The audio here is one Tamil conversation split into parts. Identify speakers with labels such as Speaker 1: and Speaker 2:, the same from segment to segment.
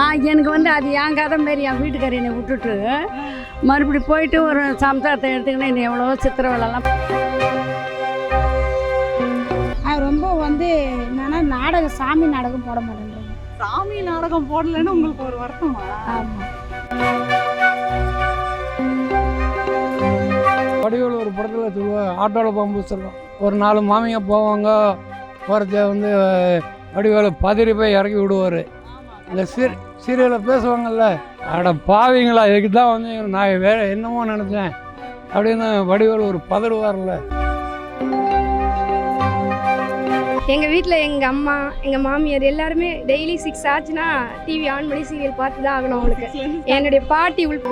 Speaker 1: ஆ எனக்கு வந்து அது என் கதை மாரி என் வீட்டுக்காரி என்னை விட்டுட்டு மறுபடி போயிட்டு ஒரு சம்சாரத்தை எடுத்துக்கின்னு என்னை எவ்வளோ சித்திரவலெல்லாம்
Speaker 2: அது ரொம்ப வந்து என்னன்னா நாடகம் சாமி நாடகம் போட மாட்டேன்றாங்க.
Speaker 3: சாமி நாடகம் போடலன்னு உங்களுக்கு ஒரு வருத்தமா?
Speaker 2: ஆமாம்
Speaker 4: வடிவேல் ஒரு படத்தில் சொல்லுவாங்க ஆட்டோவில் போகும்போது சொல்லுவோம் ஒரு நாலு மாமிங்க போவாங்க போகிறத வந்து வடிவேலு பதறி போய் இறக்கி விடுவார். அந்த சீர் சீரியலில் பேசுவாங்கல்ல அட பாவிங்களா இதுக்கு தான் வந்து நான் வேற என்னமோ நினச்சேன் அப்படின்னு வடிவேலு ஒரு பதறுவார்ல.
Speaker 5: எங்கள் வீட்டில் எங்கள் அம்மா எங்கள் மாமியார் எல்லாருமே டெய்லி சிக்ஸ் ஆச்சுன்னா டிவி ஆன் பண்ணி சீரியல் பார்த்து தான் ஆகணும் அவங்களுக்கு. என்னுடைய பாட்டி உள்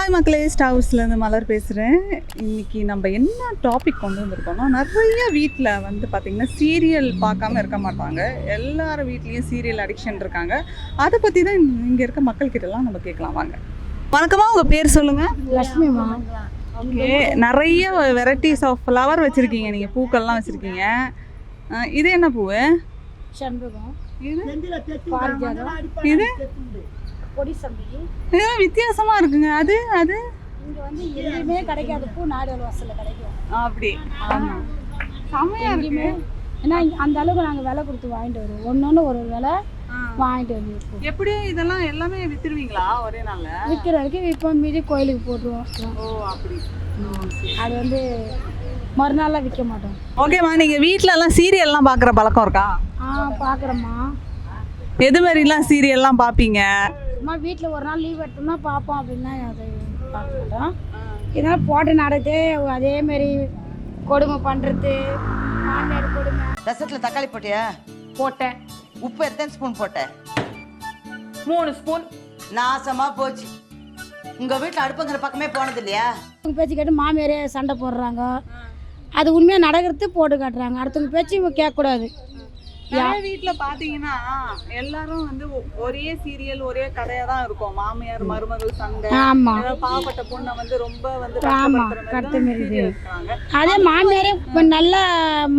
Speaker 3: ஹாய் மக்களே. ஸ்டார் ஹவுஸ்லேருந்து மலர் பேசுகிறேன் இன்னைக்கு நம்ம என்ன டாபிக் கொண்டு வந்திருக்கோம்னா நிறைய வீட்டில் வந்து பார்த்திங்கன்னா சீரியல் பார்க்காம இருக்க மாட்டாங்க. எல்லார் வீட்லேயும் சீரியல் அடிக்ஷன் இருக்காங்க. அதை பற்றி தான் இங்கே இருக்க மக்கள்கிட்டலாம் நம்ம கேட்கலாம். வாங்க. வணக்கமா உங்கள் பேர் சொல்லுங்கள்
Speaker 2: லக்ஷ்மிமா
Speaker 3: ஓகே. நிறைய வெரைட்டிஸ் ஆஃப் ஃப்ளவர் வச்சுருக்கீங்க. நீங்கள் பூக்கள்லாம் வச்சுருக்கீங்க. இது என்ன பூவு? இது?
Speaker 2: பொடி சம்பி
Speaker 3: இதெல்லாம் வித்தியாசமா இருக்குங்க. அது அது?
Speaker 2: இங்கே வந்து எங்கேயுமே கிடைக்காத பூ நாடல் வாசலில் கிடைக்கும்.
Speaker 3: அப்படி. ஆமா. செம்மையா இருக்கு.
Speaker 2: ஏன்னா அந்த அளவுக்கு நாங்கள் விலை கொடுத்து வாங்கிட்டு வருவோம். ஒன்று ஒரு விலை வாங்கிட்டு வந்து
Speaker 3: எப்படி இதெல்லாம் எல்லாமே வித்துருவீங்களா ஒரே நாள்ல?
Speaker 2: விற்கிற வரைக்கும் விற்போம். மீதி கோயிலுக்கு போட்டுருவோம்.
Speaker 3: ஓ அப்படி.
Speaker 2: அது வந்து மறுநாள்லாம் விற்க மாட்டோம்.
Speaker 3: ஓகேம்மா நீங்க வீட்ல எல்லாம் சீரியல்லாம் பாக்குற பழக்கம் இருக்கா?
Speaker 2: ஆ பார்க்குறோம்மா
Speaker 3: எது மாதிரிலாம் சீரியல்லாம் பாப்பீங்க?
Speaker 2: சும்மா வீட்டில் ஒரு நாள் லீவ் எடுத்தோம்னா பார்ப்போம் அப்படின்னா அதை பார்க்க மாட்டோம் இதனால் போட்ட நாடகத்தே அதேமாரி கொடுமை பண்ணுறது மாமியார் கொடுமை.
Speaker 6: ரசத்துல தக்காளி போட்டியா?
Speaker 7: போட்டேன்.
Speaker 6: உப்பு எத்தனை ஸ்பூன் போட்ட?
Speaker 7: மூணு ஸ்பூன்
Speaker 6: நாசமா போச்சு. உங்க வீட்டுல அடுப்புங்கிற பக்கமே போனது இல்லையா
Speaker 2: அவங்க பேச்சு கேட்டு மாமியாரே சண்டை போடுறாங்க. அது உண்மையாக நடக்கிறது போட்டு காட்டுறாங்க. அடுத்தவங்க பேச்சு இவங்க கேட்கக்கூடாது.
Speaker 3: நிறைய வீட்ல பாத்தீங்கன்னா எல்லாரும் வந்து ஒரே சீரியல் ஒரே கதையா தான் இருக்கும். மாமியார் மருமகள் சண்டை பாவப்பட்ட பொண்ணை வந்து ரொம்ப வந்து
Speaker 2: கஷ்ட
Speaker 3: மாதிரி இருக்காங்க
Speaker 2: அதே மாமியாரே இப்போ நல்லா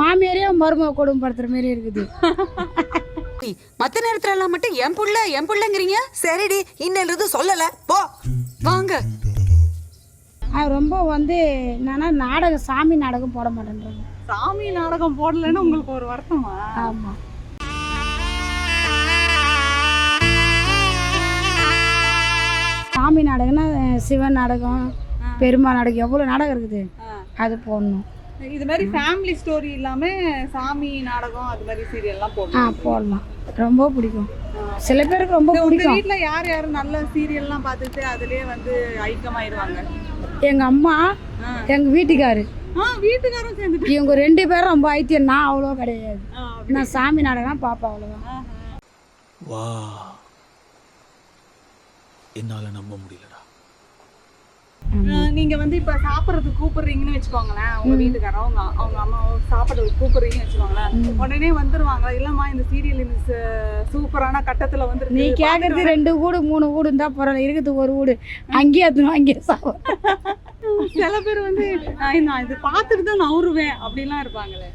Speaker 2: மாமியாரே மருமக கொடுமைப்படுத்துற மாதிரி இருக்குது.
Speaker 8: மத்த நேரத்துல எல்லாம் மட்டும் என் புள்ள என் புள்ளங்கிறீங்க? சரிடி இன்னது சொல்லல. போ. வாங்க.
Speaker 2: அது ரொம்ப வந்து என்னன்னா நாடகம் சாமி நாடகம் போட மாட்டேன்றாங்க.
Speaker 3: சாமி நாடகம் போடலன்னு உங்களுக்கு ஒரு வருத்தமா?
Speaker 2: ஆமாம் சாமி நாடகம்னா சிவன் நாடகம் பெருமா நாடகம் எவ்வளோ நாடகம் இருக்குது? அது போடணும்.
Speaker 3: இது மாதிரி ஃபேமிலி ஸ்டோரி இல்லாம சாமி நாடகம் அது மாதிரி சீரியல்லாம்
Speaker 2: ஆ
Speaker 3: போடணும்
Speaker 2: போடலாம். ரொம்ப பிடிக்கும். சில பேருக்கு ரொம்ப பிடிக்கும்.
Speaker 3: வீட்ல யார் யார் நல்ல சீரியல்லாம் பார்த்துட்டு அதுலயே வந்து ஐக்கியமாயிருவாங்க
Speaker 2: எங்கள் அம்மா எங்கள் வீட்டுக்காரு.
Speaker 3: ஆ வீட்டுக்காரும் சேர்ந்துட்டு.
Speaker 2: இவங்க ரெண்டு பேரும் ரொம்ப ஐத்தியம் நான் அவ்வளோ கிடையாது. நான் சாமி நாடகம் பார்ப்பேன் அவ்வளோதான்
Speaker 9: வா. என்னால நம்ப முடியலடா.
Speaker 3: நீங்க வந்து இப்ப சாப்பிடறதுக்கு கூப்பிடுறீங்கன்னு வச்சுக்கோங்களேன் உங்க வீட்டுக்காரன் அவங்க அவங்க அம்மா சாப்பிடறதுக்கு கூப்பிடுறீங்கன்னு வச்சுக்கோங்களேன். உடனே வந்துருவாங்க இல்லம்மா இந்த சீரியல் இந்த சூப்பரான கட்டத்துல வந்து
Speaker 2: நீ கேட்கறது ரெண்டு வீடு மூணு வீடு இருந்தா பரவாயில்ல இருக்குது ஒரு வீடு அங்கேயே எடுத்துணும் அங்கேயே சாப்பிடும்
Speaker 3: சில பேர் வந்து "நான் இது பார்த்துட்டு தான் நவுருவேன் அப்படிலாம் இருப்பாங்களே.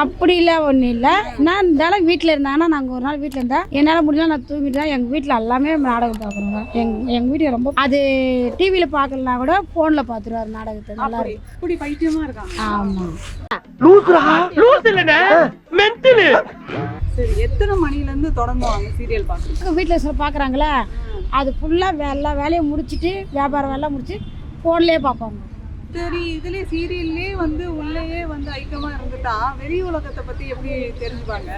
Speaker 2: அப்படி இல்லை. ஒன்றும் இல்லை நான் இருந்தாலும் வீட்டில் இருந்தாங்கன்னா நாங்கள் ஒரு நாள் வீட்டில் இருந்தால் என்னால் முடியல நான் தூங்கிட்டு தான் எங்கள் வீட்டில் எல்லாமே நாடகம் பார்க்குறோங்க எங் எங்கள் வீட்டு ரொம்ப அது டிவியில் பார்க்கலனா கூட ஃபோனில் பார்த்துருவாரு நாடகத்தை. நல்லா
Speaker 3: அப்படி
Speaker 2: இருக்கும்.
Speaker 3: இப்படி பைத்தியமா இருக்காங்க.
Speaker 2: ஆமாம்
Speaker 3: சரி எத்தனை மணில இருந்து தொடங்குவாங்க சீரியல் பார்க்குறது
Speaker 2: வீட்டில் பார்க்குறாங்களே அது ஃபுல்லாக எல்லா வேலையும் முடிச்சிட்டு வியாபாரம் வேலை முடிச்சு ஃபோன்லேயே பார்ப்பாங்க.
Speaker 3: சரி இதுலயே சீரியல்லே வந்து உள்ளேயே வந்து ஐக்கியமா இருந்துட்டா வெளி உலகத்தை பத்தி எப்படி தெரிஞ்சுப்பாங்க?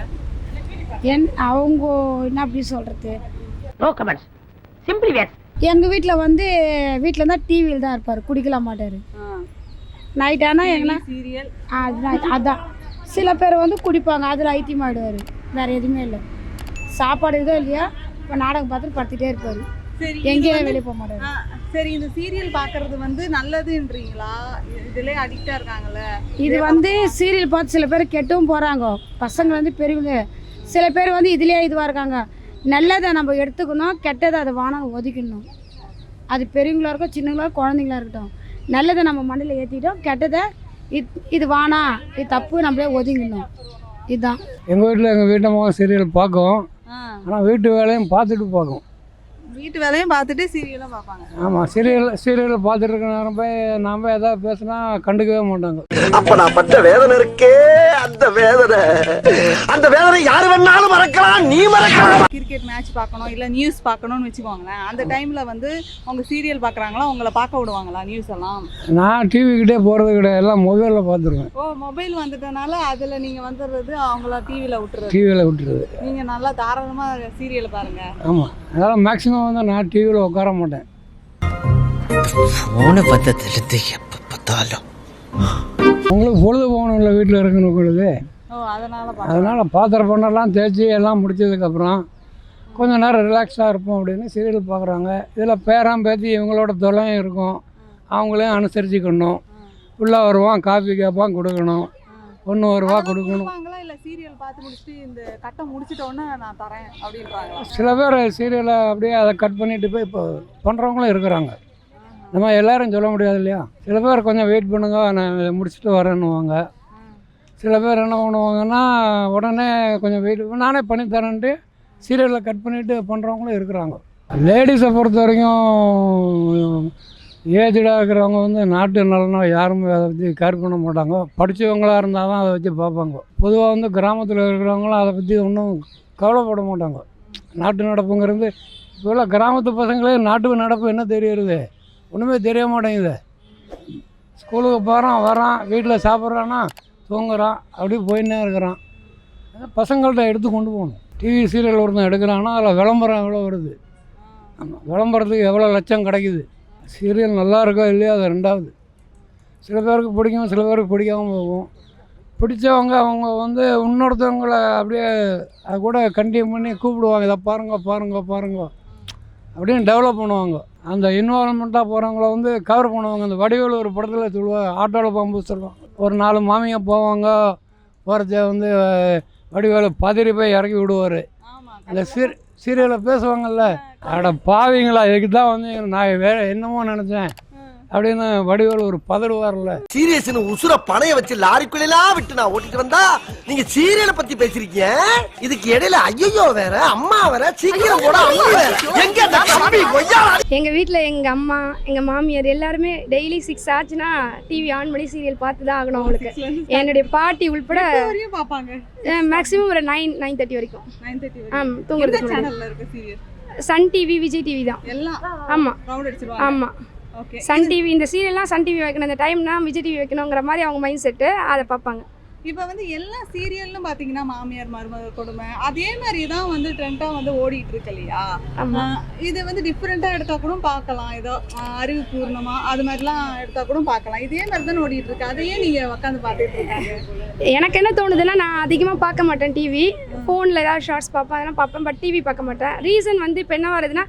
Speaker 2: என் அவங்க என்ன அப்படி
Speaker 7: சிம்பிளி வேட்
Speaker 2: எங்கள் வீட்டில் வந்து வீட்டில் இருந்தால் டிவியில் தான் இருப்பார் குடிக்கலாம் மாட்டார். நைட் ஆனால் எங்கன்னா
Speaker 3: சீரியல்
Speaker 2: அதுதான் அதான். சில பேர் வந்து குடிப்பாங்க அதில் ஐத்தியம் ஆகிடுவார் வேறு எதுவுமே இல்லை. சாப்பாடு இதோ இல்லையா இப்போ நாடகம் பார்த்துட்டு படுத்துட்டே இருப்பார்.
Speaker 3: சரி
Speaker 2: எங்கேயும் வெளியே போக மாட்டார்.
Speaker 3: ஆ, சரி இந்த சீரியல் பார்க்கிறது வந்து நல்லதுன்றீங்களா? இதுலயே அடிக்டா இருக்காங்கல்ல.
Speaker 2: இது வந்து சீரியல் பார்த்து சில பேர் கெட்டும் போகிறாங்க பசங்க வந்து பெரியவங்க. சில பேர் வந்து இதுலேயே இதுவாக இருக்காங்க. நல்லதை நம்ம எடுத்துக்கணும் கெட்டதை அதை வானம் ஒதுக்கணும். அது பெரியவங்களா இருக்கட்டும் சின்னங்களா குழந்தைங்களா இருக்கட்டும். நல்லதை நம்ம மண்டையில் ஏற்றிட்டோம் கெட்டதை இது இது வானா இது தப்பு நம்மளே ஒதுங்கிடணும். இதுதான்.
Speaker 4: எங்கள் வீட்டில் எங்கள் வீட்டம்மா சீரியல் பார்க்கும். ஆனால் வீட்டு வேலையும் பார்த்துட்டு பார்க்கும்
Speaker 3: வீட்டு வேலையும் பார்த்துட்டு சீரியலும் பார்ப்பாங்க.
Speaker 4: ஆமாம் சீரியல் சீரியல் பார்த்துட்டு இருக்க நேரம் போய் நாம் ஏதாவது பேசினா கண்டுக்கவே மாட்டாங்க.
Speaker 10: அப்ப நான் பட்ட வேதனை இருக்கே அந்த வேதனை. அந்த வேதனை யாரு வேணாலும் மறக்கலாம் நீ மறக்கலாம்.
Speaker 3: கிரிக்கெட் மேட்ச் பார்க்கணும் இல்லை நியூஸ் பார்க்கணும்னு வச்சுக்கோங்களேன். அந்த டைமில் வந்து அவங்க சீரியல் பார்க்குறாங்களா உங்களை பார்க்க விடுவாங்களா நியூஸ் எல்லாம்?
Speaker 4: நான் டிவிக்கிட்டே போகிறது கிடையாது எல்லாம் மொபைலில் பார்த்துருவேன்.
Speaker 3: ஓ மொபைல் வந்துட்டனால அதில் நீங்கள் வந்துடுறது அவங்கள டிவியில் விட்டுறது.
Speaker 4: டிவியில் விட்டுருது
Speaker 3: நீங்கள் நல்லா தாராளமாக சீரியல் பாருங்கள்
Speaker 4: ஆமாம் அதனால் மேக்ஸிமம் வந்து நான் டிவியில் உட்கார மாட்டேன்.
Speaker 10: போன பத்தத்திலிருந்து எப்ப பார்த்தாலும்.
Speaker 4: உங்களுக்கு பொழுது போகணும்ல வீட்டில் இருக்கணுங்களுக்கு
Speaker 3: ஓ அதனால்
Speaker 4: பாத்திர பண்ணெல்லாம் தேய்ச்சி எல்லாம் முடிச்சதுக்கப்புறம் கொஞ்ச நேரம் ரிலாக்ஸாக இருப்போம் அப்படின்னு சீரியல் பார்க்குறாங்க. இதில் பேராம் பேத்தி இவங்களோட தொல்லையும் இருக்கும். அவங்களையும் அனுசரிச்சுக்கணும். உள்ளே வருவான் காஃபி கேட்பான் கொடுக்கணும். ஒன்று ஒரு ரூபா கொடுக்கணும்.
Speaker 3: இல்லை சீரியல் பார்த்து முடிச்சுட்டு இந்த கட்டம் முடிச்சிட்ட உடனே நான் தரேன் அப்படின்றாங்களா
Speaker 4: சில பேர் சீரியலை அப்படியே அதை கட் பண்ணிட்டு போய் இப்போ பண்ணுறவங்களும் இருக்கிறாங்க. நம்ம எல்லாரும் சொல்ல முடியாது இல்லையா? சில பேர் கொஞ்சம் வெயிட் பண்ணுங்க நான் முடிச்சுட்டு வரேன்னுவாங்க. சில பேர் என்ன பண்ணுவாங்கன்னா உடனே கொஞ்சம் வெயிட் நானே பண்ணி தரேன்ட்டு சீரியலை கட் பண்ணிவிட்டு பண்ணுறவங்களும் இருக்கிறாங்க. லேடிஸை பொறுத்த வரைக்கும் ஏஜடாக இருக்கிறவங்க வந்து நாட்டு நலனோ யாருமே அதை பற்றி கேர் பண்ண மாட்டாங்க. படித்தவங்களாக இருந்தால் தான் அதை வச்சு பார்ப்பாங்க. பொதுவாக வந்து கிராமத்தில் இருக்கிறவங்களும் அதை பற்றி ஒன்றும் கவலைப்பட மாட்டாங்க. நாட்டு நடப்புங்கிறது இப்போல்லாம் கிராமத்து பசங்களே நாட்டு நடப்பு என்ன தெரியறது? ஒன்றுமே தெரிய மாட்டேங்குது. ஸ்கூலுக்கு போகிறான் வரான் வீட்டில் சாப்பிட்றான்னா தூங்குறான் அப்படியே போயின்னே இருக்கிறான். பசங்கள்கிட்ட எடுத்து கொண்டு போகணும். டிவி சீரியல் ஒருத்தன் எடுக்கிறான்னா அதில் விளம்பரம் எவ்வளோ வருது? ஆமாம் விளம்பரத்துக்கு எவ்வளோ லட்சம் கிடைக்குது? சீரியல் நல்லா இருக்கோ இல்லையோ அது ரெண்டாவது. சில பேருக்கு பிடிக்கும் சில பேருக்கு பிடிக்காம போகும். பிடிச்சவங்க அவங்க வந்து இன்னொருத்தவங்கள அப்படியே அது கூட கண்டினியூ பண்ணி கூப்பிடுவாங்க. இதை பாருங்க பாருங்க பாருங்க. அப்படின்னு டெவலப் பண்ணுவாங்க. அந்த இன்வால்மெண்ட்டாக போகிறவங்கள வந்து கவர் பண்ணுவாங்க. அந்த வடிவேலு ஒரு படத்தில் சொல்லுவாங்க ஆட்டோவில் போகும்போது சொல்லுவாங்க ஒரு நாலு மாமிங்க போவாங்க. போகிறத வந்து வடிவேலு பதறி போய் இறக்கி விடுவார். அந்த சீர் சீரியலில் பேசுவாங்கல்ல. அட பாவிங்களா இதுக்கு தான் வந்து நான் வேற என்னமோ நினச்சேன். அப்படின்னு வடிவேலு ஒரு பதறுவார்ல.
Speaker 10: சீரியஸ்னு உசுர பணைய வச்சு லாரிக்குள்ளெல்லாம் விட்டு நான் ஓட்டிட்டு வந்தா நீங்க சீரியலை பத்தி பேசிருக்கீங்க? இதுக்கு இடையில ஐயோ வேற அம்மா வேற சீக்கிரம் கூட எங்க தம்பி கொய்யா
Speaker 5: எங்கள் வீட்டில் எங்கள் அம்மா எங்கள் மாமியார் எல்லாருமே டெய்லி சிக்ஸ் ஆச்சுன்னா டிவி ஆன் பண்ணி சீரியல் பார்த்து தான் ஆகணும் அவங்களுக்கு. என்னுடைய பாட்டி உள்பட மேக்ஸிமம் ஒரு நைன் நைன் தேர்ட்டி வரைக்கும்.
Speaker 3: Nine thirty
Speaker 5: Sun TV Vijay TV தான்.
Speaker 3: எல்லாம்
Speaker 5: ஆமாம் ஆமாம்
Speaker 3: ஓகே
Speaker 5: சன் டிவி இந்த சீரியல்லாம் சன் டிவி வைக்கணும். இந்த டைம்னா விஜய் டிவி வைக்கணுங்கிற மாதிரி அவங்க மைண்ட் செட்டு அதை பார்ப்பாங்க.
Speaker 3: இப்போ வந்து எல்லா சீரியல்னு பார்த்தீங்கன்னா மாமியார் மருமக கொடுமை அதே மாதிரி தான் வந்து ட்ரெண்டாக வந்து ஓடிட்டு இருக்கு இல்லையா? இது வந்து டிஃப்ரெண்ட்டாக எடுத்தா கூட பார்க்கலாம். ஏதோ ஆஹ் அறிவு பூர்ணமா அது மாதிரிலாம் எடுத்தா கூட பார்க்கலாம். இதே மாதிரி தான் ஓடிட்டு இருக்கு. அதையே நீங்கள் உட்காந்து பார்த்துட்டு இருக்காங்க.
Speaker 5: எனக்கு என்ன தோணுதுன்னா நான் அதிகமாக பார்க்க மாட்டேன் டிவி ஃபோனில் ஏதாவது ஷார்ட்ஸ் பார்ப்பேன் அதெல்லாம் பார்ப்பேன் பட் டிவி பார்க்க மாட்டேன். ரீசன் வந்து இப்போ என்ன வருதுன்னா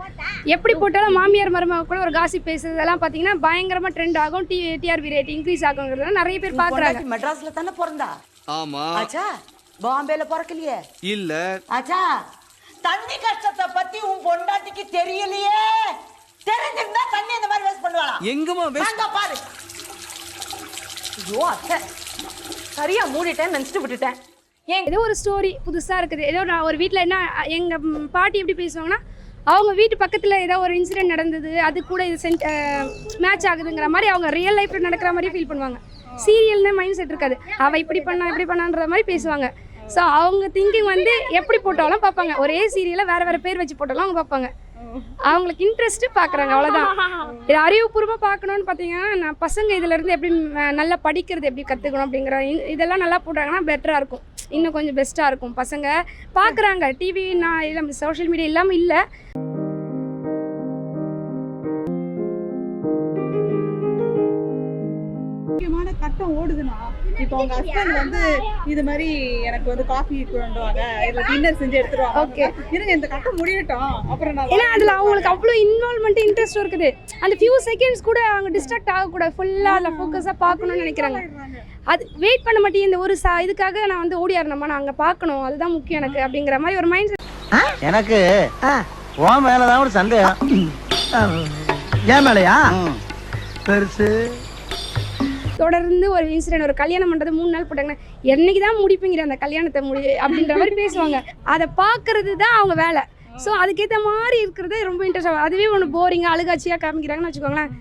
Speaker 5: எப்படி போட்டாலும் மாமியார் மருமக கூட ஒரு காசி பேசுறதெல்லாம் பார்த்தீங்கன்னா பயங்கரமாக ட்ரெண்ட் ஆகும். டி டிஆர்பி ரேட் இன்க்ரீஸ் ஆகுங்கிறதுனால நிறைய பேர் பார்க்குறாங்க.
Speaker 6: மெட்ராஸ்ல தானே பிறந்தா?
Speaker 10: ஆமா.
Speaker 6: ஆச்சா பாம்பேல பிறக்கலையே?
Speaker 10: இல்ல.
Speaker 6: ஆச்சா தண்ணி கஷ்டத்தை பத்தி உன் பொண்டாட்டிக்கு தெரியலையே. தெரிஞ்சிருந்தா தண்ணி இந்த மாதிரி வேஸ்ட் பண்ணுவாளா?
Speaker 10: எங்கம்மா
Speaker 6: அங்க பாரு. ஐயோ அத்தை. சரியா மூடிட்டேன் நினைச்சிட்டு விட்டுட்டேன்.
Speaker 5: ஏன் ஏதோ ஒரு ஸ்டோரி புதுசாக இருக்குது. ஏதோ நான் ஒரு வீட்டில் என்ன எங்கள் பாட்டி எப்படி பேசுவாங்கன்னா அவங்க வீட்டு பக்கத்தில் ஏதோ ஒரு இன்சிடென்ட் நடந்தது அது கூட இது சென்ட் மேட்ச் ஆகுதுங்கிற மாதிரி அவங்க ரியல் லைஃப்பில் நடக்கிற மாதிரி ஃபீல் பண்ணுவாங்க. சீரியல்னு மைண்ட் செட் இருக்காது. அவள் இப்படி பண்ணா இப்படி பண்ணான்ற மாதிரி பேசுவாங்க. ஸோ அவங்க திங்கிங் வந்து எப்படி போட்டாலும் பார்ப்பாங்க. ஒரே சீரியலை வேறு வேறு பேர் வச்சு போட்டாலும் அவங்க பார்ப்பாங்க. அவங்களுக்கு இன்ட்ரெஸ்ட்டு பார்க்குறாங்க அவ்வளோதான் இது அறிவுபூர்வமாக பார்க்கணுன்னு பார்த்தீங்கன்னா நான் பசங்க இதுலேருந்து எப்படி நல்லா படிக்கிறது எப்படி கற்றுக்கணும் அப்படிங்கிற இதெல்லாம் நல்லா போட்டாங்கன்னா பெட்டராக இருக்கும். இன்னும் கொஞ்சம் பெஸ்ட்டாக இருக்கும். பசங்க பார்க்குறாங்க. டிவி நான் இல்லை சோஷியல் மீடியா இல்லாமல் இல்லை.
Speaker 3: முக்கியமான கட்டம் ஓடுதுன்னா இப்போ உங்க ஹஸ்பண்ட் வந்து இது மாதிரி எனக்கு வந்து காஃபி கொண்டு வாங்க இல்லை டின்னர் செஞ்சு எடுத்துருவாங்க.
Speaker 5: Okay.
Speaker 3: இருங்க இந்த கட்டம் முடியட்டும். அப்புறம் நான்
Speaker 5: ஏன்னா அதில் அவங்களுக்கு அவ்வளோ இன்வால்மெண்ட் இன்ட்ரெஸ்ட் இருக்குது. அந்த ஃபியூ செகண்ட்ஸ் கூட அவங்க டிஸ்ட்ராக்ட் ஆகக்கூடாது. ஃபுல்லாக அதில் ஃபோக்கஸாக பார்க்கணும்னு நினைக்கிறாங்க. அது வெயிட் பண்ண மாட்டேன். இந்த ஒரு சா இதுக்காக நான் வந்து ஓடியாரணுமா? நான் அங்கே பார்க்கணும். அதுதான் முக்கியம் எனக்கு அப்படிங்கிற மாதிரி ஒரு மைண்ட்
Speaker 10: எனக்கு உன் மேலதான் ஒரு சந்தேகம். ஏன் மேலையா? பெருசு.
Speaker 5: தொடர்ந்து ஒரு இன்சிடென்ட் ஒரு கல்யாணம் பண்ணுறது மூணு நாள் போட்டாங்கன்னா என்னைக்கு தான் முடிப்பீங்கிற அந்த கல்யாணத்தை முடி அப்படின்ற மாதிரி பேசுவாங்க. அதை பார்க்கறது தான் அவங்க வேலை. ஸோ அதுக்கேற்ற மாதிரி இருக்கிறது ரொம்ப இன்ட்ரெஸ்ட் ஆகும் அதுவே ஒன்று போரிங்காக அழுகாட்சியாக காமிக்கிறாங்கன்னு வச்சுக்கோங்களேன்.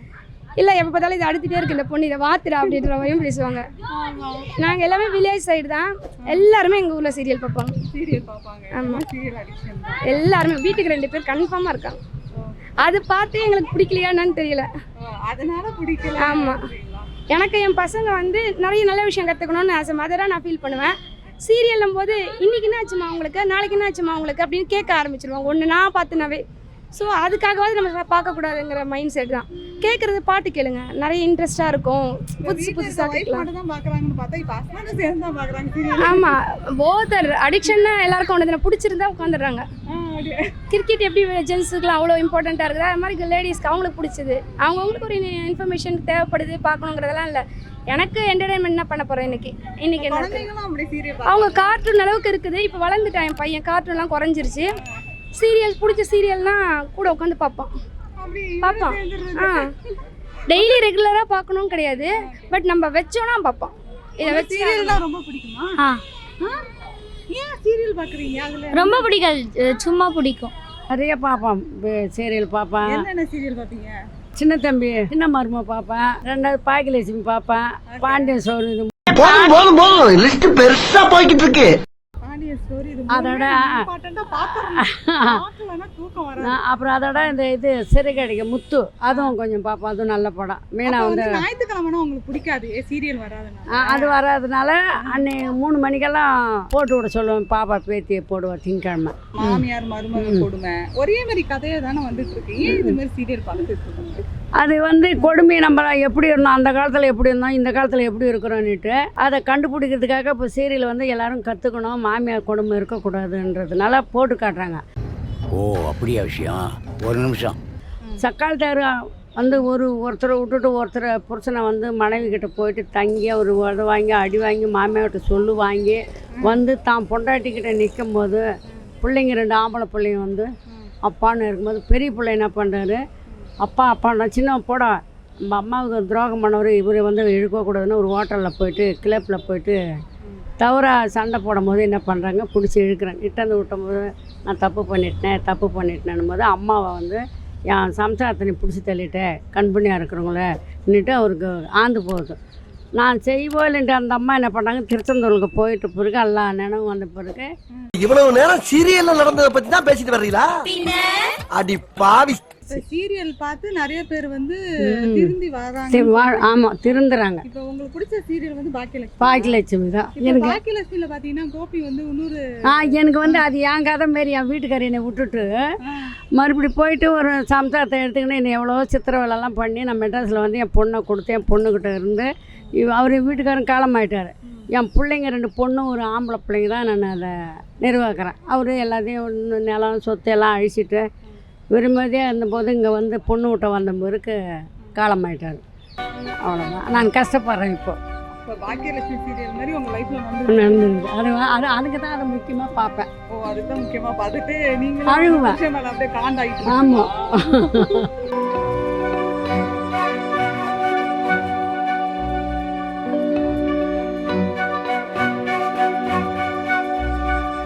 Speaker 5: இல்லை எப்போ பார்த்தாலும் இது அடுத்துட்டே இருக்கு இந்த பொண்ணு இதை வாத்துடா அப்படின்ற மாதிரியும் பேசுவாங்க. நாங்கள் எல்லாமே வில்லேஜ் சைடு தான். எல்லாருமே எங்கள் ஊரில் சீரியல் பார்ப்பாங்க.
Speaker 3: சீரியல் பார்ப்பாங்க.
Speaker 5: ஆமா.
Speaker 3: சீரியல் அடிக்ஷன்
Speaker 5: எல்லாருமே வீட்டுக்கு ரெண்டு பேர் கன்ஃபார்மாக இருக்காங்க. அது பார்த்து எங்களுக்கு பிடிக்கலையா என்னன்னு தெரியல
Speaker 3: அதனால பிடிக்கல.
Speaker 5: ஆமா. எனக்கு என் பசங்க வந்து நிறைய நல்ல விஷயம் கற்றுக்கணும்னு ஆஸ் மதராக நான் ஃபீல் பண்ணுவேன். சீரியல்லும் போது இன்னைக்கு என்ன ஆச்சுமா உங்களுக்கு? நாளைக்கு என்ன ஆச்சுமா உங்களுக்கு? அப்படின்னு கேட்க ஆரம்பிச்சிருவாங்க. ஒன்று நான் பார்த்துனாவே ஸோ அதுக்காகவாது நம்ம பார்க்கக்கூடாதுங்கிற மைண்ட் செட் தான். கேட்குறது பாட்டு கேளுங்க. நிறைய இன்ட்ரெஸ்டாக இருக்கும். புதுசு புதுசாக கேட்கலாம். ஆமாம் போதர் அடிக்ஷன்னா எல்லாருக்கும் ஒன்று பிடிச்சிருந்தா உட்காந்துடுறாங்க கிரிக்கெட் எப்படி ஜென்ஸுக்குலாம் அவ்வளோ இம்பார்ட்டண்ட்டாக இருக்குது? அது மாதிரி லேடிஸ்க்கு அவங்களுக்கு பிடிச்சது. அவங்கவுங்களுக்கு ஒரு இன்ஃபர்மேஷன் தேவைப்படுது பார்க்கணுங்கிறதெல்லாம் இல்லை. எனக்கு என்டர்டைன்மெண்ட் என்ன பண்ண போகிறேன் இன்னைக்கு. இன்னைக்கு என்ன அவங்க கார்ட்டூன் அளவுக்கு இருக்குது. இப்போ வளர்ந்துட்டான் என் பையன். கார்ட்டூன்லாம் குறைஞ்சிருச்சு. சீரியல் பிடிச்ச சீரியல்னா கூட உட்காந்து பார்ப்பான். பார்ப்பான். ஆ. டெய்லி ரெகுலராக பார்க்கணும் கிடையாது. பட் நம்ம வச்சோன்னா பார்ப்பான். இதை வச்சு
Speaker 3: ரொம்ப பிடிக்குமா?
Speaker 11: ஆ?
Speaker 3: ஏன் சீரியல் பாக்குறீங்க அதுல?
Speaker 11: ரொம்ப பிடிக்காது. சும்மா பிடிக்கும்.
Speaker 1: நிறைய பார்ப்பேன் சீரியல் பார்ப்பேன்.
Speaker 3: என்னென்ன சீரியல் பாப்பீங்க
Speaker 1: சின்ன தம்பி சின்ன மருமை பார்ப்பேன். ரெண்டாவது பாக்கியலட்சுமி பார்ப்பேன். பாண்டியன் சோறு இது
Speaker 10: போதும் போதும் போதும். லிஸ்ட் பெருசா போய்கிட்டு இருக்கு.
Speaker 3: பாண்டிய
Speaker 1: அதோட அப்புறம் அதோட இந்த இது சிறுகடிக்க முத்து. அதுவும் கொஞ்சம் பார்ப்போம் அதுவும் நல்ல படம். மீனா வந்து
Speaker 3: ஞாயிற்றுக்கிழமைனா உங்களுக்கு பிடிக்காது. சீரியல் வராதுன்னா
Speaker 1: ஆ, அது வராதனால அன்னை மூணு மணிக்கெல்லாம் போட்டு விட சொல்லுவேன். பாப்பா பேத்தியை போடுவேன் திங்கக்கிழமை.
Speaker 3: மாமியார் மருமக கொடுமை ஒரே மாதிரி கதையா தானே வந்துட்டு இருக்கு. ஏன் இது மாதிரி சீரியல் பார்த்துட்டு இருக்கீங்க?
Speaker 1: அது வந்து கொடுமை நம்ம எப்படி இருந்தோம்? அந்த காலத்தில் எப்படி இருந்தோம்? இந்த காலத்தில் எப்படி இருக்கிறோன்னுட்டு அதை கண்டுபிடிக்கிறதுக்காக இப்போ சீரியல் வந்து எல்லாரும் கற்றுக்கணும் மாமியார் கொடுமை இருக்கக்கூடாதுன்றதுனால போட்டு காட்டுறாங்க.
Speaker 9: ஓ அப்படியா விஷயம்? ஒரு நிமிஷம்.
Speaker 1: சக்கால் தேர் வந்து ஒரு ஒருத்தரை விட்டுட்டு ஒருத்தரை புருஷனை வந்து மனைவி கிட்ட போயிட்டு தங்கி ஒரு உத வாங்கி அடி வாங்கி மாமியார்கிட்ட சொல்லு வாங்கி வந்து தான் பொண்டாட்டிக்கிட்ட நிற்கும் போது பிள்ளைங்க ரெண்டு ஆம்பளை பிள்ளைங்க வந்து அப்பான்னு இருக்கும்போது பெரிய பிள்ளை என்ன பண்ணுறாரு அப்பா அப்பான்னா சின்ன போடா நம்ம அம்மாவுக்கு துரோகம் பண்ணவர் இவர் வந்து இழுக்கக்கூடாதுன்னு ஒரு ஹோட்டலில் போயிட்டு கிளப்பில் போயிட்டு தவிர சண்டை போடும்போது என்ன பண்ணுறாங்க பிடிச்சி இழுக்கிறாங்க. இட்டாந்து விட்டும் போது நான் தப்பு பண்ணிட்டேன் தப்பு பண்ணிட்டேன் போது அம்மாவை வந்து என் சம்சாரத்தை நீ பிடிச்சி தள்ளிட்டேன் கண்பணியாக இருக்கிறவங்களன்னுட்டு அவருக்கு ஆந்து போகுது. நான் செய்வோல்ன்ட்டு அந்த அம்மா என்ன பண்ணாங்க திருச்செந்தூருக்கு போயிட்டு பிறகு எல்லா நினைவும் வந்த பிறகு
Speaker 10: இவ்வளவு நேரம் சீரியல்ல நடந்ததை பத்தி தான் பேசிட்டு வர்றீங்களா? அடி பாவி
Speaker 3: சீரியல் பார்த்து நிறைய பேர் வந்து திருந்தி வராங்க.
Speaker 1: ஆமாம் திருந்துறாங்க.
Speaker 3: இப்போ உங்களுக்கு பிடிச்ச சீரியல் வந்து பாக்கியலட்சுமி
Speaker 1: பாக்கியலட்சுமி தான். எனக்கு
Speaker 3: பாக்கியலட்சுமியில பாத்தீங்கன்னா கோபி வந்து இன்னொரு
Speaker 1: ஆ எனக்கு வந்து அது என் கதை மாரி என் வீட்டுக்காரி என்னை விட்டுட்டு மறுபடி போயிட்டு ஒரு சம்சாரத்தை எடுத்துக்கின்னு என்னை எவ்வளோ சித்திரவேலெல்லாம் பண்ணி நான் மெட்ராஸில் வந்து என் பொண்ணை கொடுத்து என் பொண்ணுக்கிட்ட இருந்து அவர் வீட்டுக்காரன் காலமாயிட்டார். என் பிள்ளைங்க ரெண்டு பொண்ணு ஒரு ஆம்பளை பிள்ளைங்க தான் நான் அதை நிர்வாகிறேன் அவர் எல்லாத்தையும் நிலம் சொத்து எல்லாம் அழிச்சிட்டு விரும்பதியாக இருந்தபோது இங்கே வந்து பொண்ணு விட்ட வந்த பிறகு காலமாயிட்டார். அவ்வளோதான் நான் கஷ்டப்படுறேன் இப்போ.
Speaker 3: இப்போ பாக்கியலட்சுமி சீரியல் மாதிரி உங்க லைஃப்ல வந்து
Speaker 1: நடந்தது. அது அது அதுக்கு தான் அதை முக்கியமாக பார்ப்பேன்.
Speaker 3: ஓ அதுதான் முக்கியமா பார்த்துட்டு நீங்களும்
Speaker 1: அழுவேன்.
Speaker 3: அப்படியே காண்டாயிட்டு
Speaker 1: ஆமாம்